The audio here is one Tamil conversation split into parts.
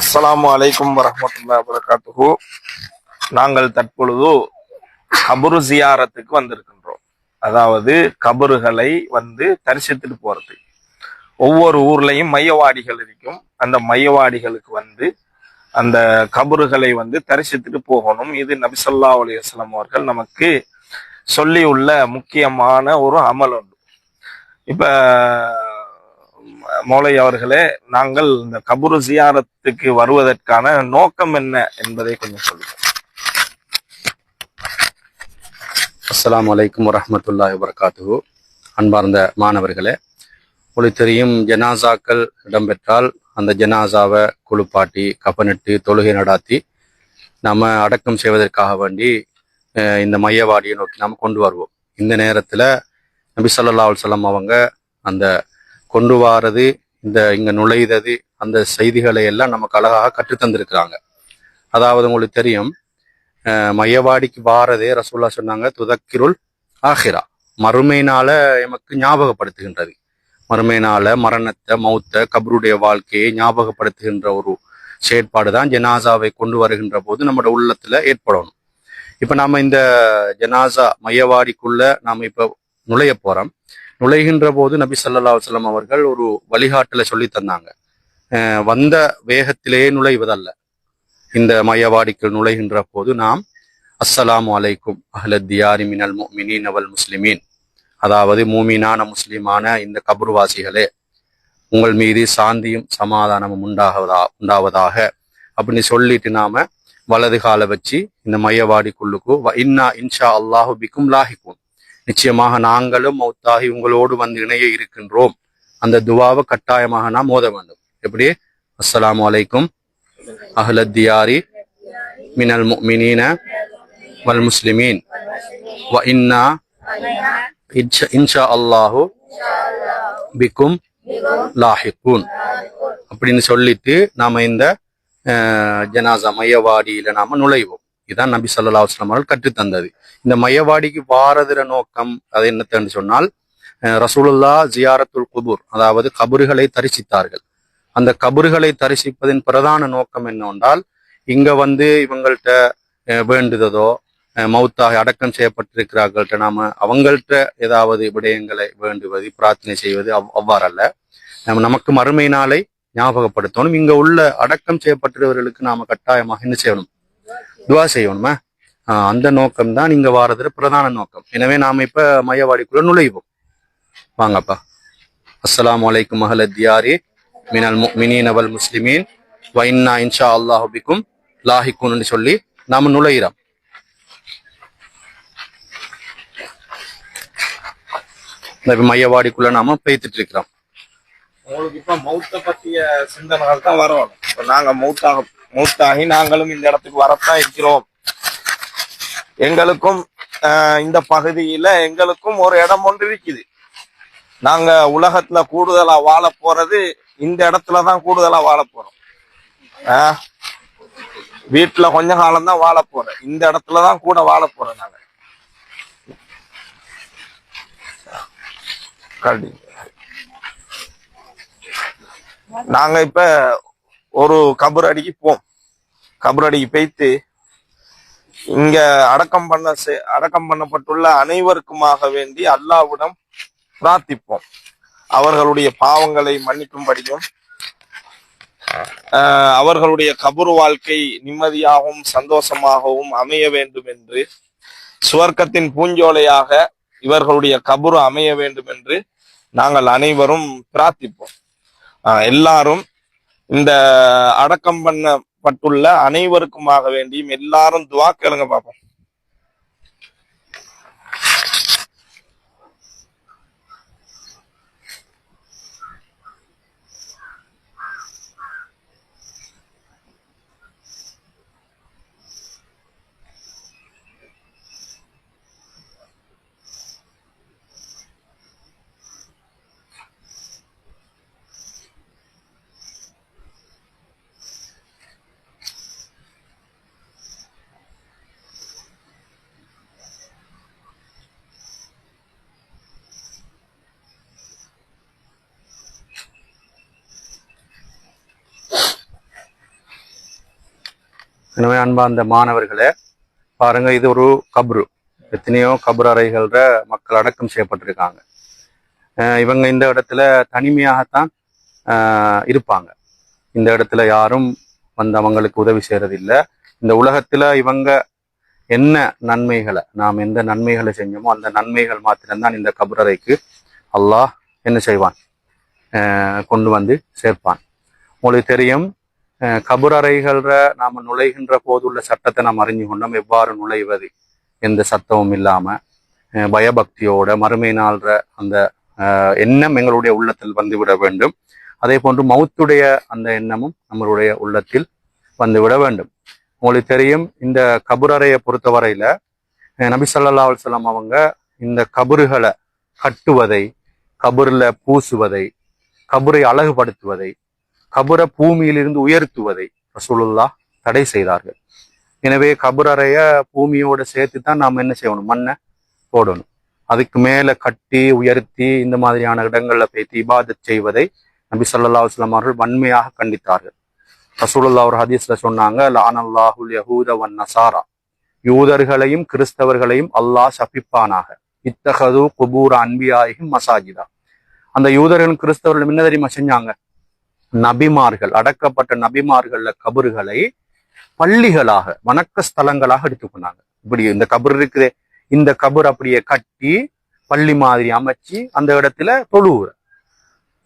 அஸ்லாம் அலைக்கும் வரமத்துல்லா வபரகாத்துஹு. நாங்கள் தற்பொழுது கபரு ஜியாரத்துக்கு வந்திருக்கின்றோம். அதாவது கபறுகளை வந்து தரிசித்துட்டு போறது. ஒவ்வொரு ஊர்லயும் மையவாடிகள் இருக்கும். அந்த மையவாடிகளுக்கு வந்து அந்த கபறுகளை வந்து தரிசித்துட்டு போகணும். இது நபிசல்லா அலையம் அவர்கள் நமக்கு சொல்லியுள்ள முக்கியமான ஒரு அமல் உண்டு. இப்ப மோலை அவர்களே நாங்கள் இந்த கபுரு ஜியாரத்துக்கு வருவதற்கான நோக்கம் என்ன என்பதை கொஞ்சம் சொல்லுங்கள். அஸ்லாம் அலைக்கும் வரமத்துல்லா வபரகாத்துஹு. அன்பார்ந்த மாணவர்களே உங்களுக்கு தெரியும் ஜனாசாக்கள் இடம்பெற்றால் அந்த ஜனாசாவை குளிப்பாட்டி கப்பனிட்டு தொழுகை நடாத்தி நம்ம அடக்கம் செய்வதற்காக வேண்டி இந்த மையவாடியை நோக்கி நாம் கொண்டு வருவோம். இந்த நேரத்தில் நபி ஸல்லல்லாஹு அலுவலம் அவங்க அந்த கொண்டு வாரது இந்த இங்க நுழைதது அந்த செய்திகளை எல்லாம் நமக்கு அழகாக கற்றுத் தந்திருக்கிறாங்க. அதாவது உங்களுக்கு தெரியும் மையவாடிக்கு வாரதே ரசூல்லா சொன்னாங்க துதக்கிருள் ஆஹிரா. மறுமையினால எமக்கு ஞாபகப்படுத்துகின்றது. மறுமையினால மரணத்தை மௌத்த கபருடைய வாழ்க்கையை ஞாபகப்படுத்துகின்ற ஒரு செயற்பாடு தான் ஜனாசாவை கொண்டு வருகின்ற போது நம்மளோட உள்ளத்துல ஏற்படணும். இப்ப நாம இந்த ஜனாசா மையவாடிக்குள்ள நாம இப்ப நுழைய போறோம். நுழைகின்ற போது நபி சல்லா வல்லம் அவர்கள் ஒரு வழிகாட்டலை சொல்லி தந்தாங்க. வந்த வேகத்திலேயே நுழைவதல்ல. இந்த மையவாடிக்குள் நுழைகின்ற போது நாம் அஸ்ஸலாம் அலைக்கும் அஹ்லத்தியாரி மினல் மினின் அவல் முஸ்லிமீன். அதாவது மூமினான முஸ்லிமான இந்த கபர்வாசிகளே உங்கள் மீது சாந்தியும் சமாதானமும் உண்டாவதா உண்டாவதாக அப்படின்னு சொல்லிட்டு நாம வலது காலை வச்சு இந்த மையவாடிக்குள்ளுக்கு வ இன்னா இன்ஷா அல்லாஹு பிக்கும் லாஹிக்கும் நிச்சயமாக நாங்களும் மௌத்தாகி உங்களோடு வந்து இணைய இருக்கின்றோம். அந்த துவாவை கட்டாயமாக நாம் மோத வேண்டும். எப்படி? அஸ்லாம் வலைக்கும் அஹ்லத்தியாரி மினல் மினீன வல் முஸ்லிமீன். வ இன்னா இன்ஷா- இன்ஷா அல்லாஹு பிக்கும் லாஹிக்கூன். அப்படின்னு சொல்லிட்டு நாம இந்த ஜனாசா மையவாடியில நாம நுழைவோம். இதுதான் நபி ஸல்லல்லாஹு அலைஹி அவர்கள் கற்றுத்தந்தது. இந்த மையவாடிக்கு வாரதுற நோக்கம் அது என்னத்தன்னு சொன்னால் ரசூலுல்லா ஜியாரத்துல் குபூர் அதாவது கபறுகளை தரிசித்தார்கள். அந்த கபறுகளை தரிசிப்பதின் பிரதான நோக்கம் என்னவென்றால் இங்க வந்து இவங்கள்ட்ட வேண்டுததோ அஹ், மௌத்தாக அடக்கம் செய்யப்பட்டிருக்கிறார்கள்ட்ட நாம அவங்கள்ட்ட ஏதாவது விடயங்களை வேண்டுவது பிரார்த்தனை செய்வது அவ் அவ்வாறல்ல. நமக்கு மறுமை நாளை ஞாபகப்படுத்தணும். இங்க உள்ள அடக்கம் செய்யப்பட்டவர்களுக்கு நாம கட்டாயமாக என்ன செய்யணும்? துவா செய்யணுமா? அந்த நோக்கம் தான் இங்க வாரதுல பிரதான நோக்கம். எனவே நாம இப்ப மையவாடிக்குள்ள நுழைவோம். வாங்கப்பா. அஸ்லாம் வலைக்கும் மஹலத்யாரி தியாரி மினல் மினின் அவல் முஸ்லிமீன். வைன்னா இன்ஷா அல்லாஹுபிக்கும் லாஹிக்குன்னு சொல்லி நாம நுழையிறோம். இப்போ மையவாடிக்குள்ள நாம பேத்துட்டு இருக்கிறோம். உங்களுக்கு இப்ப மௌத்த பத்திய சிந்தனைகள் தான் வரணும் நாங்க மௌத்தாக மூத்தாகி நாங்களும் இந்த இடத்துக்கு வரத்தான் இருக்கிறோம். எங்களுக்கும் இந்த பகுதியில எங்களுக்கும் ஒரு இடம் ஒன்று இருக்குது. நாங்க உலகத்துல கூடுதலா வாழ போறது இந்த இடத்துல தான் கூடுதலா வாழ போறோம். ஆஹ், வீட்டுல கொஞ்ச காலம் தான் வாழ போறேன். இந்த இடத்துல தான் கூட வாழ போறோம் நாங்க. நாங்க இப்ப ஒரு கபர் அடிக்கு போம் கபர் அடிக்கு போய்த்து இங்க அடக்கம் பண்ண செ- அடக்கம் பண்ணப்பட்டுள்ள அனைவருக்குமாக வேண்டி அல்லாவிடம் பிரார்த்திப்போம். அவர்களுடைய பாவங்களை மன்னிக்கும்படியும் ஆஹ், அவர்களுடைய கபர் வாழ்க்கை நிம்மதியாகவும் சந்தோஷமாகவும் அமைய வேண்டும் என்று சுவர்க்கத்தின் பூஞ்சோலையாக இவர்களுடைய கபரு அமைய வேண்டும் என்று நாங்கள் அனைவரும் பிரார்த்திப்போம். ஆஹ் எல்லாரும் இந்த அடக்கம் பண்ணப்பட்டுள்ள அனைவருக்குமாக வேண்டியும் எல்லாரும் துவா கேளுங்க பார்ப்போம் எனவே அன்பார்ந்த மாணவர்களே பாருங்க இது ஒரு கப்ரு. எத்தனையோ கபர் அறைகள மக்கள் அடக்கம் செய்யப்பட்டிருக்காங்க. இவங்க இந்த இடத்துல தனிமையாகத்தான் இருப்பாங்க. இந்த இடத்துல யாரும் வந்து அவங்களுக்கு உதவி செய்யறதில்லை. இந்த உலகத்துல இவங்க என்ன நன்மைகளை நாம் எந்த நன்மைகளை செஞ்சோமோ அந்த நன்மைகள் மாத்திரம்தான் இந்த கபரறைக்கு அல்லாஹ் என்ன செய்வான்? கொண்டு வந்து சேர்ப்பான். உங்களுக்கு தெரியும் கபுரறைகள நாம் நுழைகின்ற போதுள்ள சட்டத்தை நாம் அறிஞ்சு கொண்டோம். எவ்வாறு நுழைவது எந்த சத்தமும் இல்லாமல் பயபக்தியோட மறுமை நாள்ற அந்த எண்ணம் எங்களுடைய உள்ளத்தில் வந்துவிட வேண்டும். அதே போன்று மௌத்துடைய அந்த எண்ணமும் நம்மளுடைய உள்ளத்தில் வந்துவிட வேண்டும். உங்களுக்கு தெரியும் இந்த கபுரறையை பொறுத்தவரையில நபிசல்லா நபி ஸல்லல்லாஹு அவங்க இந்த கபறுகளை கட்டுவதை கபுரில் பூசுவதை கபரை அழகுபடுத்துவதை கபுர பூமியிலிருந்து உயர்த்துவதை ரசூலுல்லா தடை செய்தார்கள். எனவே கபுரறைய பூமியோட சேர்த்து தான் நாம் என்ன செய்யணும்? மண்ணை போடணும். அதுக்கு மேல கட்டி உயர்த்தி இந்த மாதிரியான இடங்களில் போய் இபாதத் செய்வதை நபி சொல்லல்லா வஸ்லாம் அவர்கள் வன்மையாக கண்டித்தார்கள். ரசூலுல்லா ஒரு ஹதீஸ்ல சொன்னாங்க லானல்லாஹுல் யஹூத வன் நசாரா. யூதர்களையும் கிறிஸ்தவர்களையும் அல்லாஹ் சபிப்பானாக இத்தகது குபூர் அன்பியாயும் மசாஜிதா. அந்த யூதர்களும் கிறிஸ்தவர்களும் என்ன தெரியுமா செஞ்சாங்க? நபிமார்கள் அடக்கப்பட்ட நபிமார்கள்ல கபறுகளை பள்ளிகளாக வணக்க ஸ்தலங்களாக எடுத்துக்கொண்டாங்க. இப்படி இந்த கபர் இருக்குது இந்த கபர் அப்படியே கட்டி பள்ளி மாதிரி அமைச்சு அந்த இடத்துல தொழுவுற.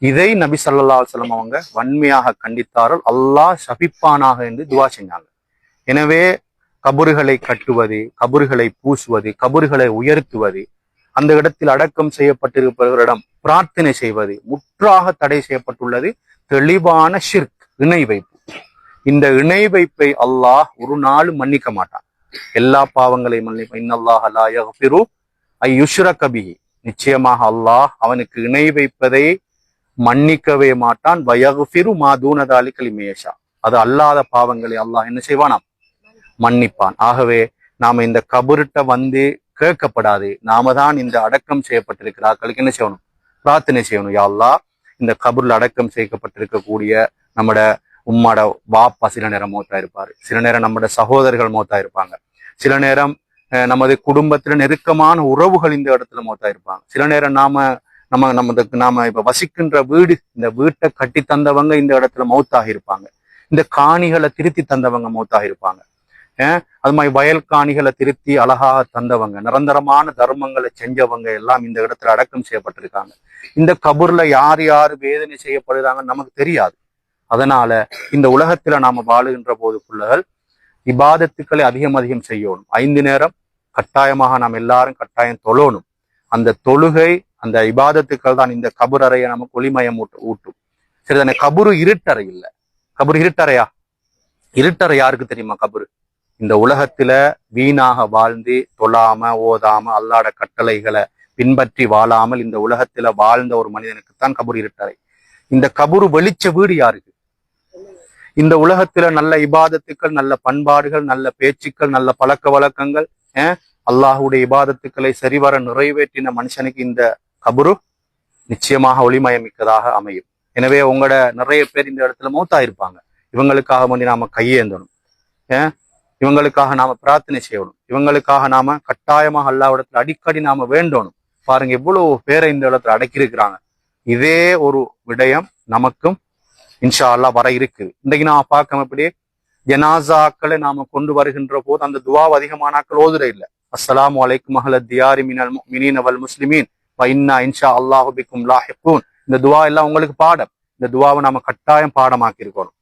இதை நபி சல்லா அலைஹி அவங்க வன்மையாக கண்டித்தார்கள். அல்லாஹ் சபிப்பானாக என்று துவா செஞ்சாங்க. எனவே கபறுகளை கட்டுவது கபறுகளை பூசுவது கபறுகளை உயர்த்துவது அந்த இடத்தில் அடக்கம் செய்யப்பட்டிருப்பவர்களிடம் பிரார்த்தனை செய்வது முற்றாக தடை செய்யப்பட்டுள்ளது. தெளிவான ஷிர்க் இணை வைப்பு. இந்த இணை வைப்பை அல்லாஹ் ஒரு நாள் மன்னிக்க மாட்டான். எல்லா பாவங்களையும் மன்னிப்பான். இன்னல்லாஹ் லா ஐ யுஷ்ரக நிச்சயமாக அல்லாஹ் அவனுக்கு இணை வைப்பதை மன்னிக்கவே மாட்டான். வயகுஃபிரு மா தூனதாலி கலிமேஷா அது அல்லாத பாவங்களை அல்லாஹ் என்ன செய்வானாம்? மன்னிப்பான். ஆகவே நாம இந்த கபருட்ட வந்து கேட்கப்படாது. நாம தான் இந்த அடக்கம் செய்யப்பட்டிருக்கிறார்களுக்கு என்ன செய்யணும்? பிரார்த்தனை செய்யணும். யா அல்லாஹ் இந்த கபூர்ல அடக்கம் செய்யப்பட்டிருக்கக்கூடிய நம்மட உம்மாட வாப்பா சில நேரம் மௌத்தா இருப்பாரு சில நேரம் நம்மட சகோதரர்கள் மௌத்தா இருப்பாங்க சில நேரம் அஹ், நமது குடும்பத்துல நெருக்கமான உறவுகள் இந்த இடத்துல மௌத்தா இருப்பாங்க சில நேரம் நாம நம்ம நமது நாம இப்ப வசிக்கின்ற வீடு இந்த வீட்டை கட்டி தந்தவங்க இந்த இடத்துல மௌத்தாக இருப்பாங்க இந்த காணிகளை திருத்தி தந்தவங்க மௌத்தாக இருப்பாங்க அது மாதிரி வயல் காணிகளை திருத்தி அழகாக தந்தவங்க நிரந்தரமான தர்மங்களை செஞ்சவங்க எல்லாம் இந்த இடத்துல அடக்கம் செய்யப்பட்டிருக்காங்க. இந்த கபூர்ல யார் யார் வேதனை செய்யப்படுறாங்கன்னு நமக்கு தெரியாது. அதனால இந்த உலகத்துல நாம வாழுகின்ற போது பிள்ளைகள் இபாதத்துக்களை அதிகம் அதிகம் செய்யணும். ஐந்து நேரம் கட்டாயமாக நாம் எல்லாரும் கட்டாயம் தொழணும். அந்த தொழுகை அந்த இபாதத்துக்கள் தான் இந்த கபூர் அறையை நமக்கு ஒளிமயம் ஊட்டு ஊட்டும். சரி தானே கபுரு இருட்டறை இல்ல. கபுரு இருட்டறையா? இருட்டறை யாருக்கு தெரியுமா கபுரு? இந்த உலகத்துல வீணாக வாழ்ந்து தொழாம ஓதாம அல்லாட கட்டளைகளை பின்பற்றி வாழாமல் இந்த உலகத்துல வாழ்ந்த ஒரு மனிதனுக்குத்தான் கபூர் இருட்டறை. இந்த கபூர் வெளிச்ச வீடு யாருக்கு? இந்த உலகத்துல நல்ல இபாதத்துக்கள் நல்ல பண்பாடுகள் நல்ல பேச்சுக்கள் நல்ல பழக்க வழக்கங்கள் அல்லாஹுடைய இபாதத்துக்களை சரிவர நிறைவேற்றின மனுஷனுக்கு இந்த கபுரு நிச்சயமாக ஒளிமயமிக்கதாக அமையும். எனவே உங்களோட நிறைய பேர் இந்த இடத்துல மௌத்தா இருப்பாங்க. இவங்களுக்காக வேண்டி நாம கையேந்தணும். ஏன் இவங்களுக்காக நாம பிரார்த்தனை செய்யணும். இவங்களுக்காக நாம கட்டாயமாக அல்லாவிடத்துல அடிக்கடி நாம வேண்டணும். பாருங்க எவ்வளவு பேரை இந்த இடத்துல அடக்கியிருக்கிறாங்க. இதே ஒரு விடயம் நமக்கும் இன்ஷா அல்லாஹ் வர இருக்குது. இன்றைக்கு நாம பார்க்க அப்படியே ஜனாசாக்களை நாம கொண்டு வருகின்ற போது அந்த துவாவை அதிகமானாக்கள் ஓதுற இல்ல. அஸ்லாம் வலைக்கும் அஹ்ல தியாரி மினல் மினின் அவல் முஸ்லிமீன். வைன்னா இன்னா இன்ஷா அல்லாஹு பிக்கும் லாஹிகூன் இந்த துவா எல்லாம் உங்களுக்கு பாடம். இந்த துவாவை நாம கட்டாயம் பாடமாக்கி இருக்கணும்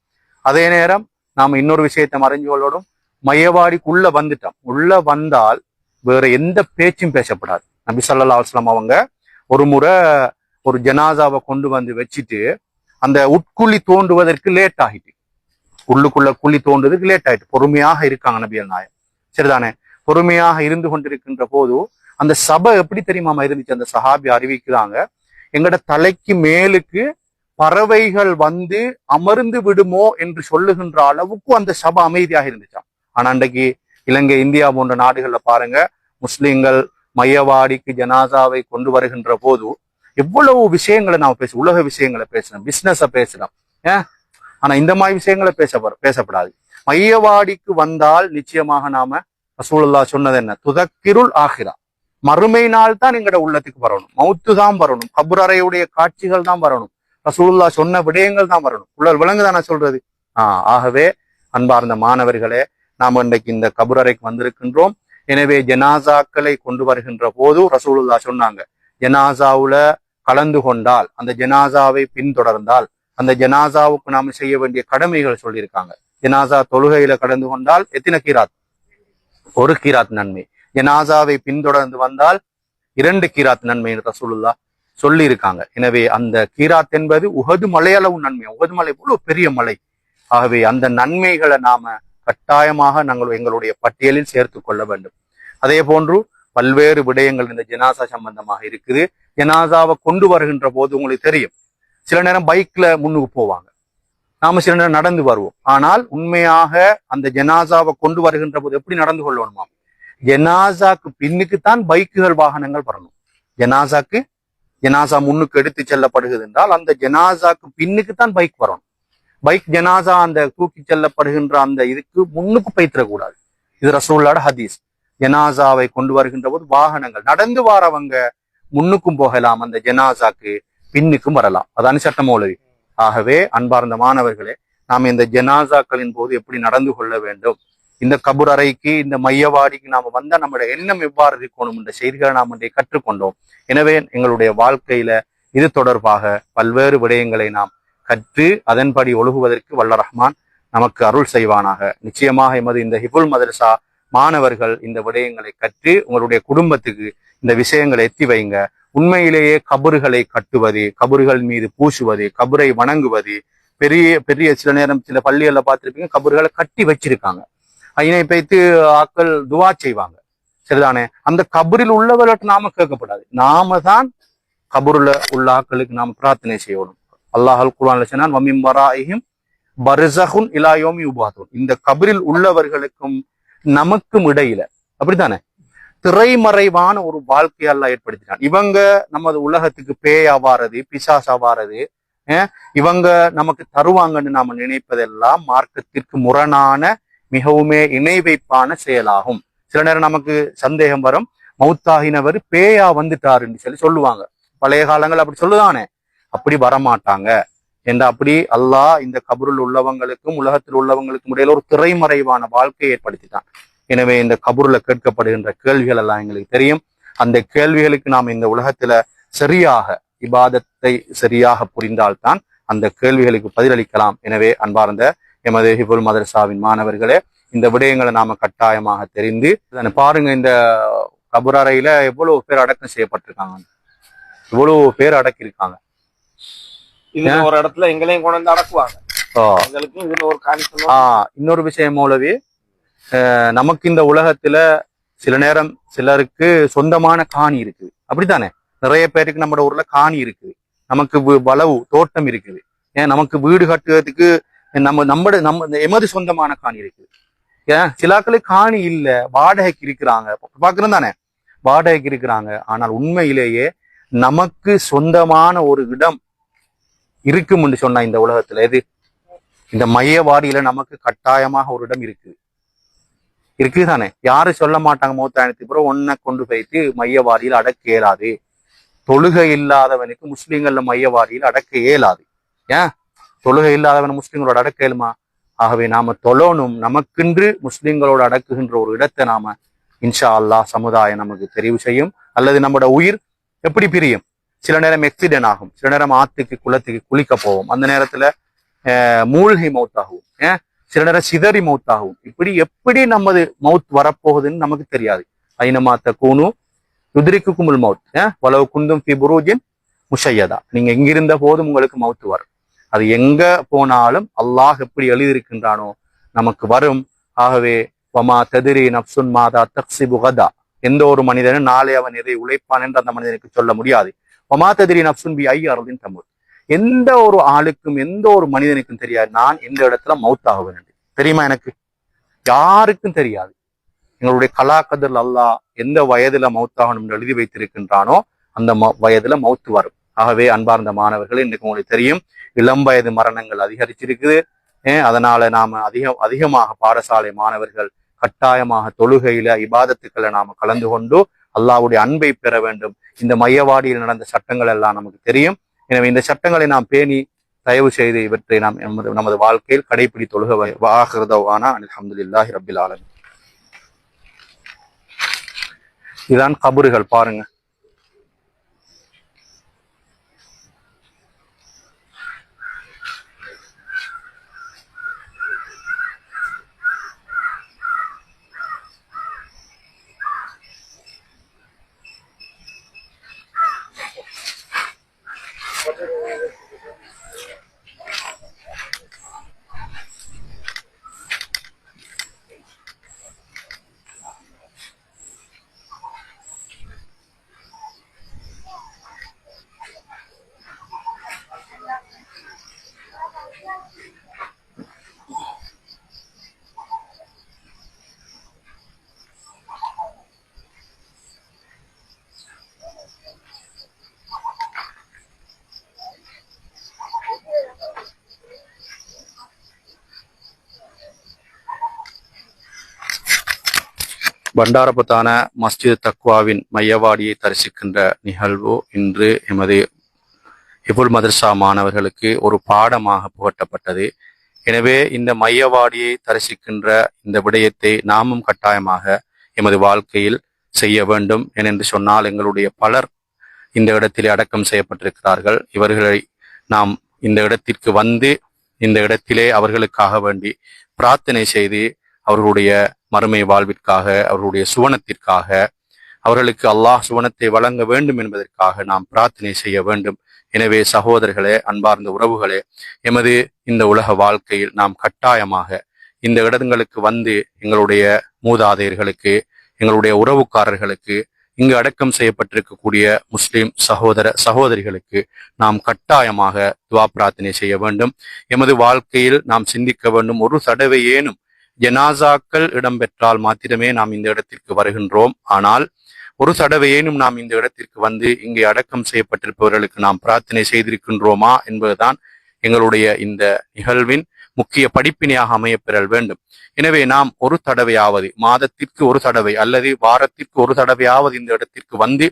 அதே நேரம் நாம இன்னொரு விஷயத்தை மறைஞ்சு மறைஞ்சோளோடும் மையவாடிக்குள்ள வந்துட்டோம் உள்ள வந்தால் வேற எந்த பேச்சும் பேசப்படாது. நபி சல்லா அலுவலாம் அவங்க ஒரு முறை ஒரு ஜனாசாவை கொண்டு வந்து வச்சுட்டு அந்த உட்குழி தோண்டுவதற்கு லேட் ஆகிட்டு உள்ளுக்குள்ள குழி தோண்டுவதற்கு லேட் ஆயிட்டு பொறுமையாக இருக்காங்க நபியல் நாயம் சரிதானே? பொறுமையாக இருந்து கொண்டிருக்கின்ற போது அந்த சபை எப்படி தெரியுமாமா இருந்துச்சு? அந்த சஹாபி அறிவிக்கிறாங்க எங்கட தலைக்கு மேலுக்கு பறவைகள் வந்து அமர்ந்து விடுமோ என்று சொல்லுகின்ற அளவுக்கு அந்த சபை அமைதியாக இருந்துச்சாம். ஆனா அன்றைக்கு இலங்கை இந்தியா போன்ற நாடுகள்ல பாருங்க முஸ்லிம்கள் மையவாடிக்கு ஜனாசாவை கொண்டு வருகின்ற போது எவ்வளவு விஷயங்களை நாம பேச உலக விஷயங்களை பேசணும் பிசினஸ பேசலாம் ஏன்? ஆனா இந்த மாதிரி விஷயங்களை பேச பேசப்படாது. மையவாடிக்கு வந்தால் நிச்சயமாக நாம ரசூலுல்லா சொன்னது என்ன? துதக்கிருள் ஆகிறா மறுமை நாள் தான் எங்கட உள்ளத்துக்கு வரணும். மௌத்து தான் வரணும். கபுரறையுடைய காட்சிகள் தான் வரணும். ரசூலுல்லா சொன்ன விடயங்கள் தான் வரணும். உள்ள விலங்குதானே சொல்றது? ஆஹ் ஆகவே அன்பார்ந்த மாணவர்களே நாம் இன்றைக்கு இந்த கபுரறைக்கு வந்திருக்கின்றோம். எனவே ஜனாசாக்களை கொண்டு வருகின்ற போது ரசூலுல்லா சொன்னாங்க ஜனாசாவுல கலந்து கொண்டால் அந்த ஜனாசாவை பின்தொடர்ந்தால் அந்த ஜனாசாவுக்கு நாம செய்ய வேண்டிய கடமைகள் சொல்லியிருக்காங்க. ஜனாசா தொழுகையில கலந்து கொண்டால் எத்தனை கீராத்? ஒரு கீராத் நன்மை. ஜனாசாவை பின்தொடர்ந்து வந்தால் இரண்டு கீராத் நன்மை என்று ரசூலுல்லா சொல்லி இருக்காங்க எனவே அந்த கீராத் என்பது உகது மலையளவு நன்மை. உகது மலை இவ்வளவு பெரிய மலை. ஆகவே அந்த நன்மைகளை நாம கட்டாயமாக நாங்கள் எங்களுடைய பட்டியலில் சேர்த்து கொள்ள வேண்டும். அதே போன்று பல்வேறு விடயங்கள் இந்த ஜனாசா சம்பந்தமாக இருக்குது. ஜனாசாவை கொண்டு வருகின்ற போது உங்களுக்கு தெரியும். சில நேரம் பைக்ல முன்னுக்கு போவாங்க. நாம சில நேரம் நடந்து வருவோம். ஆனால் உண்மையாக அந்த ஜனாசாவை கொண்டு வருகின்ற போது எப்படி நடந்து கொள்ளணுமா? ஜனாசாக்கு பின்னுக்கு தான் பைக்குகள் வாகனங்கள் வரணும். ஜனாசாக்கு ஜனாசா முன்னுக்கு எடுத்து செல்லப்படுகிறது என்றால் அந்த ஜனாசாக்கு பின்னுக்கு தான் பைக் வரணும். பைக் ஜனாசா அந்த தூக்கி செல்லப்படுகின்ற அந்த இதுக்கு முன்னுக்கு பயித்திடக்கூடாது இது ரசூல்லாட ஹதீஸ். ஜனாசாவை கொண்டு வருகின்ற போது வாகனங்கள் நடந்து வாரவங்க முன்னுக்கும் போகலாம் அந்த ஜனாசாக்கு பின்னுக்கும் வரலாம். அதான் சட்டமௌலவி ஆகவே அன்பார்ந்த மாணவர்களே நாம் இந்த ஜனாசாக்களின் போது எப்படி நடந்து கொள்ள வேண்டும்? இந்த கபூர் அறைக்கு இந்த மையவாடிக்கு நாம வந்தா நம்முடைய எண்ணம் எவ்வாறு இருக்கணும் என்ற செய்திகளை நாம் இன்றைய கற்றுக்கொண்டோம். எனவே எங்களுடைய வாழ்க்கையில இது தொடர்பாக பல்வேறு விடயங்களை நாம் கற்று அதன்படி ஒழுகுவதற்கு வல்ல ரஹ்மான் நமக்கு அருள் செய்வானாக. நிச்சயமாக எமது இந்த ஹிபுல் மதரசா மாணவர்கள் இந்த விடயங்களை கற்று உங்களுடைய குடும்பத்துக்கு இந்த விஷயங்களை எத்தி வைங்க. உண்மையிலேயே கபறுகளை கட்டுவது கபறுகள் மீது பூசுவது கபரை வணங்குவது பெரிய பெரிய சில நேரம் சில பள்ளிகள்ல பார்த்துருப்பீங்க கபறுகளை கட்டி வச்சிருக்காங்க. அதனை பைத்து ஆக்கள் துவா செய்வாங்க. சரிதானே? அந்த கபரில் உள்ளவர்கிட்ட நாம கேட்கப்படாது. நாம தான் கபருல உள்ள ஆக்களுக்கு நாம் பிரார்த்தனை செய்யணும். அல்லாஹல் குரான் சொன்னான் வமிம் வராயிஹிம் பர்சகுன் இலாயோமி உபாதுன் இந்த கபரில் உள்ளவர்களுக்கும் நமக்கும் இடையில அப்படித்தானே? திரைமறைவான ஒரு வாழ்க்கையை எல்லாம் ஏற்படுத்தினான் இவங்க நமது உலகத்துக்கு பேயா பிசாஸ் பிசாசா அஹ் இவங்க நமக்கு தருவாங்கன்னு நாம நினைப்பதெல்லாம் மார்க்கத்திற்கு முரணான மிகவுமே இணை வைப்பான செயலாகும். சில நேரம் நமக்கு சந்தேகம் வரும். மௌத்தாகினவர் பேயா வந்துட்டாருன்னு சொல்லி சொல்லுவாங்க. பழைய காலங்கள் அப்படி சொல்லுதானே? அப்படி வரமாட்டாங்க. என்ற அப்படி அல்லாஹ் இந்த கபருள் உள்ளவங்களுக்கும் உலகத்தில் உள்ளவங்களுக்கும் இடையில ஒரு திரைமறைவான வாழ்க்கையை ஏற்படுத்திட்டான். எனவே இந்த கபூர்ல கேட்கப்படுகின்ற கேள்விகள் எல்லாம் எங்களுக்கு தெரியும். அந்த கேள்விகளுக்கு நாம் இந்த உலகத்துல சரியாக இபாதத்தை சரியாக புரிந்தால்தான் அந்த கேள்விகளுக்கு பதிலளிக்கலாம். எனவே அன்பார்ந்த எமது ஹிபுல் மதரசாவின் மாணவர்களே இந்த விடயங்களை நாம கட்டாயமாக தெரிந்து பாருங்க இந்த கபுரறையில எவ்வளவு பேர் அடக்கம் செய்யப்பட்டிருக்காங்க. இவ்வளவு பேர் அடக்கியிருக்காங்க. இந்த ஒரு இடத்துல எங்களையும் கொண்டு வந்து அடக்குவாங்க. எங்களுக்கும் இதுல ஒரு காணிக்கணும் இன்னொரு விஷயம் மௌலவி. நமக்கு இந்த உலகத்துல சில நேரம் சிலருக்கு சொந்தமான காணி இருக்குது. அப்படித்தானே? நிறைய பேருக்கு நம்ம ஊர்ல காணி இருக்குது. நமக்கு வளவு தோட்டம் இருக்குது. ஏன்? நமக்கு வீடு கட்டுறதுக்கு நம்ம நம்ம நம்ம எமது சொந்தமான காணி இருக்குது. ஏன்? சிலாக்களுக்கு காணி இல்ல வாடகைக்கு இருக்கிறாங்க. பாக்குறோம் தானே வாடகைக்கு இருக்கிறாங்க. ஆனால் உண்மையிலேயே நமக்கு சொந்தமான ஒரு இடம் இருக்கும்னு சொன்னா இந்த உலகத்துல எது? இந்த மையவாடியில நமக்கு கட்டாயமாக ஒரு இடம் இருக்கு. இருக்குது தானே யாரும் சொல்ல மாட்டாங்க மூத்தாயிரத்தி பிறகு ஒன்ன கொண்டு போயிட்டு மையவாடியில் அடக்க இயலாது. தொழுகை இல்லாதவனுக்கு முஸ்லீம்கள்ல மையவாடியில் அடக்க இயலாது. ஏன்? தொழுகை இல்லாதவன் முஸ்லீம்களோட அடக்க இயலுமா? ஆகவே நாம தொழணும். நமக்கென்று முஸ்லீம்களோட அடக்குகின்ற ஒரு இடத்தை நாம இன்ஷா அல்லாஹ் சமுதாயம் நமக்கு தெரிவு செய்யும். அல்லது நம்மளோட உயிர் எப்படி பிரியும்? சில நேரம் எக்ஸிடென்ட் ஆகும். சில நேரம் ஆத்துக்கு குளத்துக்கு குளிக்க போவோம். அந்த நேரத்துல அஹ், மூழ்கி மௌத்தாகும். ஏன் சில நேரம் சிதறி மௌத்தாகும். இப்படி எப்படி நமது மவுத் வரப்போகுதுன்னு நமக்கு தெரியாது. ஐனமா தக்கூனு யுதிரிக்குமுல் மவுத் வளவு குந்தும் ஃபி புரூஜின் முஷையதா. நீங்க எங்கிருந்த போதும் உங்களுக்கு மவுத்து வரும். அது எங்க போனாலும் அல்லாஹ் எப்படி எழுதியிருக்கின்றானோ நமக்கு வரும். ஆகவே வமா ததிரி நப்சுன் மாதா தக்சி புகதா எந்த ஒரு மனிதனும் நாளை அவன் எதை உழைப்பான் என்று அந்த மனிதனுக்கு சொல்ல முடியாது. வமா ததிரி நப்சுன் பி ஐ அருளின் தமிழ் எந்த ஒரு ஆளுக்கும் எந்த ஒரு மனிதனுக்கும் தெரியாது. நான் எந்த இடத்துல மவுத்தாக வேண்டும் தெரியுமா எனக்கு? யாருக்கும் தெரியாது. எங்களுடைய கலாக்கதில் அல்லாஹ் எந்த வயதுல மவுத்தாகணும் எழுதி வைத்திருக்கின்றானோ அந்த ம- வயதுல மவுத்து வரும். ஆகவே அன்பார்ந்த மாணவர்கள் இன்னைக்கு உங்களுக்கு தெரியும் இளம் வயது மரணங்கள் அதிகரிச்சிருக்குது. அதனால நாம அதிகம் அதிகமாக பாடசாலை மாணவர்கள் கட்டாயமாக தொழுகையில இபாதத்துக்களை நாம கலந்து கொண்டு அல்லாவுடைய அன்பை பெற வேண்டும். இந்த மையவாடியில் நடந்த சட்டங்கள் எல்லாம் நமக்கு தெரியும். எனவே இந்த சட்டங்களை நாம் பேணி தயவு செய்து இவற்றை நாம் நமது நமது வாழ்க்கையில் கடைபிடி தொழுக வாகிறதவானா அல்ஹம்துலில்லாஹி ரபில் ஆலமி இதுதான் கபறுகள் பாருங்க. பண்டாரபத்தான மஸ்ஜித் தக்வாவின் மையவாடியை தரிசிக்கின்ற நிகழ்வு இன்று எமது இபுல் மதர்சா மாணவர்களுக்கு ஒரு பாடமாக புகட்டப்பட்டது. எனவே இந்த மையவாடியை தரிசிக்கின்ற இந்த விடயத்தை நாமும் கட்டாயமாக எமது வாழ்க்கையில் செய்ய வேண்டும் ஏனென்று சொன்னால் எங்களுடைய பலர் இந்த இடத்திலே அடக்கம் செய்யப்பட்டிருக்கிறார்கள். இவர்களை நாம் இந்த இடத்திற்கு வந்து இந்த இடத்திலே அவர்களுக்காக வேண்டி பிரார்த்தனை செய்து அவர்களுடைய மறுமை வாழ்விற்காக அவர்களுடைய சுவனத்திற்காக அவர்களுக்கு அல்லாஹ் சுவனத்தை வழங்க வேண்டும் என்பதற்காக நாம் பிரார்த்தனை செய்ய வேண்டும். எனவே சகோதரர்களே அன்பார்ந்த உறவுகளே எமது இந்த உலக வாழ்க்கையில் நாம் கட்டாயமாக இந்த இடங்களுக்கு வந்து எங்களுடைய மூதாதையர்களுக்கு எங்களுடைய உறவுக்காரர்களுக்கு இங்கு அடக்கம் செய்யப்பட்டிருக்கக்கூடிய முஸ்லிம் சகோதர சகோதரிகளுக்கு நாம் கட்டாயமாக துவா பிரார்த்தனை செய்ய வேண்டும். எமது வாழ்க்கையில் நாம் சிந்திக்க வேண்டும். ஒரு தடவை ஏனும் ஜனாசாக்கள் இடம்பெற்றால் மாத்திரமே நாம் இந்த இடத்திற்கு வருகின்றோம். ஆனால் ஒரு தடவையேனும் நாம் இந்த இடத்திற்கு வந்து இங்கே அடக்கம் செய்யப்பட்டிருப்பவர்களுக்கு நாம் பிரார்த்தனை செய்திருக்கின்றோமா என்பதுதான் எங்களுடைய இந்த நிகழ்வின் முக்கிய படிப்பினையாக அமையப்பெறல் வேண்டும். எனவே நாம் ஒரு தடவையாவது மாதத்திற்கு ஒரு தடவை அல்லது வாரத்திற்கு ஒரு தடவையாவது இந்த இடத்திற்கு வந்து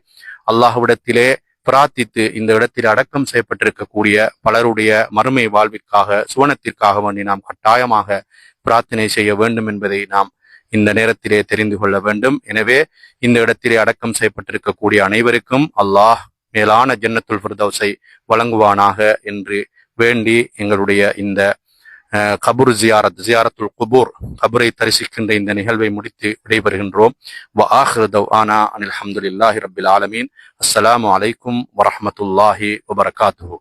அல்லாஹ்விடத்திலே பிரார்த்தித்து இந்த இடத்தில் அடக்கம் செய்யப்பட்டிருக்கக்கூடிய பலருடைய மறுமை வாழ்விற்காக சுவனத்திற்காக வேண்டி நாம் கட்டாயமாக பிரார்த்தனை செய்ய வேண்டும் என்பதை நாம் இந்த நேரத்திலே தெரிந்து கொள்ள வேண்டும். எனவே இந்த இடத்திலே அடக்கம் செய்யப்பட்டிருக்கக்கூடிய அனைவருக்கும் அல்லாஹ் மேலான ஜன்னத்துல் ஃபிர்தௌஸை வழங்குவானாக என்று வேண்டி எங்களுடைய இந்த அஹ், ஜியாரத் ஜியாரத்துல் குபூர் கபூரை தரிசிக்கின்ற இந்த நிகழ்வை முடித்து விடைபெறுகின்றோம். வ ஆஹிரு அனில் ஹம்துலில்லாஹி ரப்பில் ஆலமீன். அஸ்ஸலாமு அலைக்கும் வரமத்துல்லாஹி வபரகாத்துஹு.